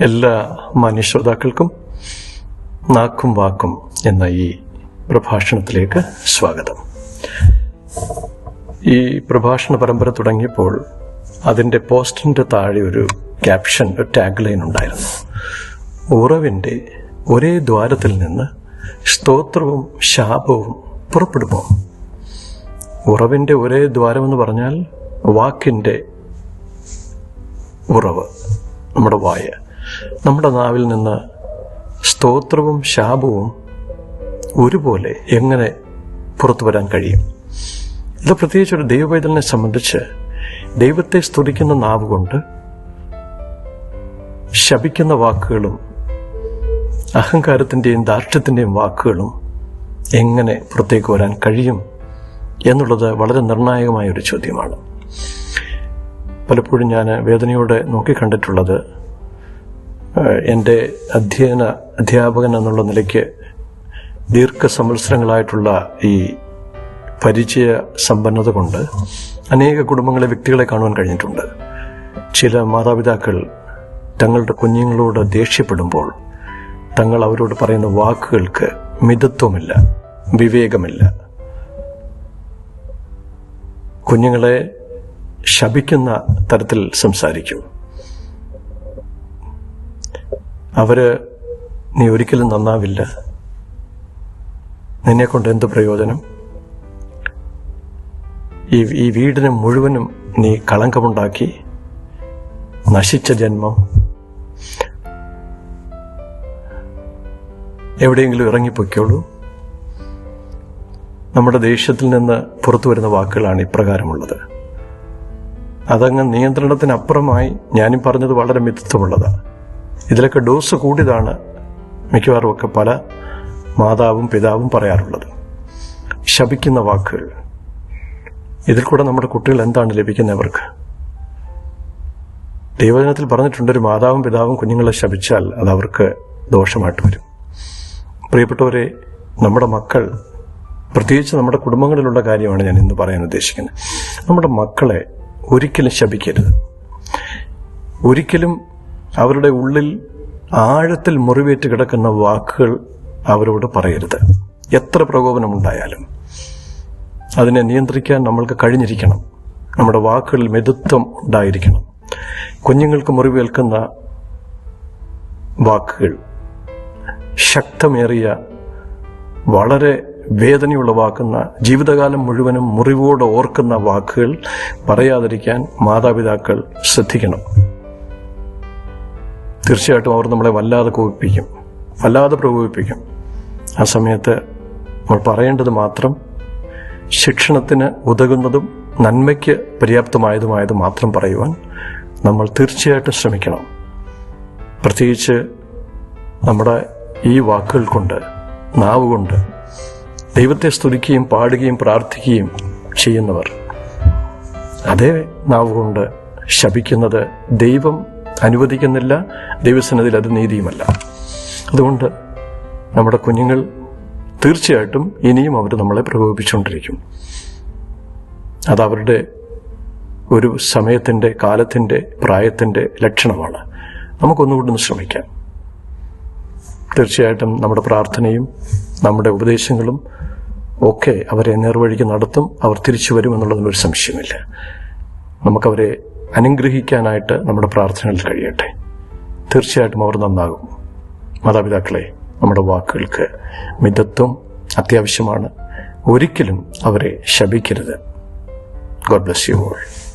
എല്ലാ മനുഷ്യതാക്കൾക്കും നാക്കും വാക്കും എന്ന ഈ പ്രഭാഷണത്തിലേക്ക് സ്വാഗതം. ഈ പ്രഭാഷണ പരമ്പര തുടങ്ങിയപ്പോൾ അതിന്റെ പോസ്റ്റിന്റെ താഴെ ഒരു ക്യാപ്ഷൻ ഒരു ടാഗ് ലൈൻ ഉണ്ടായിരുന്നു. ഉറവിന്റെ ഒരേ ദ്വാരത്തിൽ നിന്ന് സ്തോത്രവും ശാപവും പുറപ്പെടുമോ? ഉറവിന്റെ ഒരേ ദ്വാരമെന്ന് പറഞ്ഞാൽ വാക്കിന്റെ ഉറവ് നമ്മുടെ വായ. നമ്മുടെ നാവിൽ നിന്ന് സ്തോത്രവും ശാപവും ഒരുപോലെ എങ്ങനെ പുറത്തു വരാൻ കഴിയും? ഇത് പ്രത്യേകിച്ച് ഒരു ദൈവവേദനെ സംബന്ധിച്ച് ദൈവത്തെ സ്തുതിക്കുന്ന നാവ് കൊണ്ട് ശപിക്കുന്ന വാക്കുകളും അഹങ്കാരത്തിന്റെയും ദാർഢ്യത്തിന്റെയും വാക്കുകളും എങ്ങനെ പുറത്തേക്ക് വരാൻ കഴിയും എന്നുള്ളത് വളരെ നിർണായകമായ ഒരു ചോദ്യമാണ്. പലപ്പോഴും ഞാൻ വേദനയോടെ നോക്കിക്കണ്ടിട്ടുള്ളത് എന്റെ അധ്യയന അധ്യാപകൻ എന്നുള്ള നിലയ്ക്ക് ദീർഘസംവത്സരങ്ങളായിട്ടുള്ള ഈ പരിചയ സമ്പന്നത കൊണ്ട് അനേക കുടുംബങ്ങളെ വ്യക്തികളെ കാണുവാൻ കഴിഞ്ഞിട്ടുണ്ട്. ചില മാതാപിതാക്കൾ തങ്ങളുടെ കുഞ്ഞുങ്ങളോട് ദേഷ്യപ്പെടുമ്പോൾ തങ്ങൾ അവരോട് പറയുന്ന വാക്കുകൾക്ക് മിതത്വമില്ല വിവേകമില്ല. കുഞ്ഞുങ്ങളെ ശപിക്കുന്ന തരത്തിൽ സംസാരിക്കും. അവർ നീ ഒരിക്കലും നന്നാവില്ല. നിന്നെ കൊണ്ട് എന്ത് പ്രയോജനം? ഈ ഈ വീടിന് മുഴുവനും നീ കളങ്കമുണ്ടാക്കി നശിച്ച ജന്മം. എവിടെയെങ്കിലും ഇറങ്ങിപ്പോയിക്കോളൂ. നമ്മുടെ ദേഷ്യത്തിൽ നിന്ന് പുറത്തു വരുന്ന വാക്കുകളാണ് ഇപ്രകാരമുള്ളത്. അതങ്ങ് നിയന്ത്രണത്തിനപ്പുറമായി ഞാനും പറഞ്ഞത് വളരെ മിതത്വമുള്ളതാണ്. ഇതിലൊക്കെ ഡോസ് കൂടിയതാണ് മിക്കവാറും ഒക്കെ പല മാതാവും പിതാവും പറയാറുള്ളത്. ശപിക്കുന്ന വാക്കുകൾ. ഇതിൽ കൂടെ നമ്മുടെ കുട്ടികൾ എന്താണ് ലഭിക്കുന്നത് അവർക്ക് ദൈവജനത്തിൽ പറഞ്ഞിട്ടുണ്ട് ഒരു മാതാവും പിതാവും കുഞ്ഞുങ്ങളെ ശപിച്ചാൽ അത് അവർക്ക് ദോഷമായിട്ട് വരും. പ്രിയപ്പെട്ടവരെ നമ്മുടെ മക്കൾ പ്രത്യേകിച്ച് നമ്മുടെ കുടുംബങ്ങളിലുള്ള കാര്യമാണ് ഞാൻ ഇന്ന് പറയാൻ ഉദ്ദേശിക്കുന്നത്. നമ്മുടെ മക്കളെ ഒരിക്കലും ശപിക്കരുത്. ഒരിക്കലും അവരുടെ ഉള്ളിൽ ആഴത്തിൽ മുറിവേറ്റ് കിടക്കുന്ന വാക്കുകൾ അവരോട് പറയരുത്. എത്ര പ്രകോപനമുണ്ടായാലും അതിനെ നിയന്ത്രിക്കാൻ നമ്മൾക്ക് കഴിഞ്ഞിരിക്കണം. നമ്മുടെ വാക്കുകളിൽ മെതുത്വം ഉണ്ടായിരിക്കണം. കുഞ്ഞുങ്ങൾക്ക് മുറിവേൽക്കുന്ന വാക്കുകൾ ശക്തമേറിയ വളരെ വേദനയുള്ള വാക്കുന്ന ജീവിതകാലം മുഴുവനും മുറിവോട് ഓർക്കുന്ന വാക്കുകൾ പറയാതിരിക്കാൻ മാതാപിതാക്കൾ ശ്രദ്ധിക്കണം. തീർച്ചയായിട്ടും അവർ നമ്മളെ വല്ലാതെ കോപിപ്പിക്കും. വല്ലാതെ പ്രകോപിപ്പിക്കും. ആ സമയത്ത് നമ്മൾ പറയേണ്ടത് മാത്രം ശിക്ഷണത്തിന് ഉതകുന്നതും നന്മയ്ക്ക് പര്യാപ്തമായതുമായത് മാത്രം പറയുവാൻ നമ്മൾ തീർച്ചയായിട്ടും ശ്രമിക്കണം. പ്രത്യേകിച്ച് നമ്മുടെ ഈ വാക്കുകൾ കൊണ്ട് നാവ് കൊണ്ട് ദൈവത്തെ സ്തുതിക്കുകയും പാടുകയും പ്രാർത്ഥിക്കുകയും ചെയ്യുന്നവർ. അതേ നാവ് കൊണ്ട് ശപിക്കുന്നത് ദൈവം അനുവദിക്കുന്നില്ല. ദൈവസന്നിധിയിൽ അത് നീതിയുമല്ല. അതുകൊണ്ട് നമ്മുടെ കുഞ്ഞുങ്ങൾ തീർച്ചയായിട്ടും ഇനിയും അവർ നമ്മളെ പ്രകോപിപ്പിച്ചുകൊണ്ടിരിക്കും. അതവരുടെ ഒരു സമയത്തിന്റെ കാലത്തിന്റെ പ്രായത്തിന്റെ ലക്ഷണമാണ്. നമുക്കൊന്നുകൂടി ഒന്ന് ശ്രമിക്കാം. തീർച്ചയായിട്ടും നമ്മുടെ പ്രാർത്ഥനയും നമ്മുടെ ഉപദേശങ്ങളും ഒക്കെ അവരെ നേർവഴിക്ക് നടത്തും. അവർ തിരിച്ചു വരുമെന്നുള്ളതിനൊരു സംശയമില്ല. നമുക്കവരെ അനുഗ്രഹിക്കാനായിട്ട് നമ്മുടെ പ്രാർത്ഥനകൾ കഴിയട്ടെ. തീർച്ചയായിട്ടും അവർ നന്നാകും. മാതാപിതാക്കളെ നമ്മുടെ വാക്കുകൾക്ക് മിതത്വം അത്യാവശ്യമാണ്. ഒരിക്കലും അവരെ ശപിക്കരുത്. God bless you all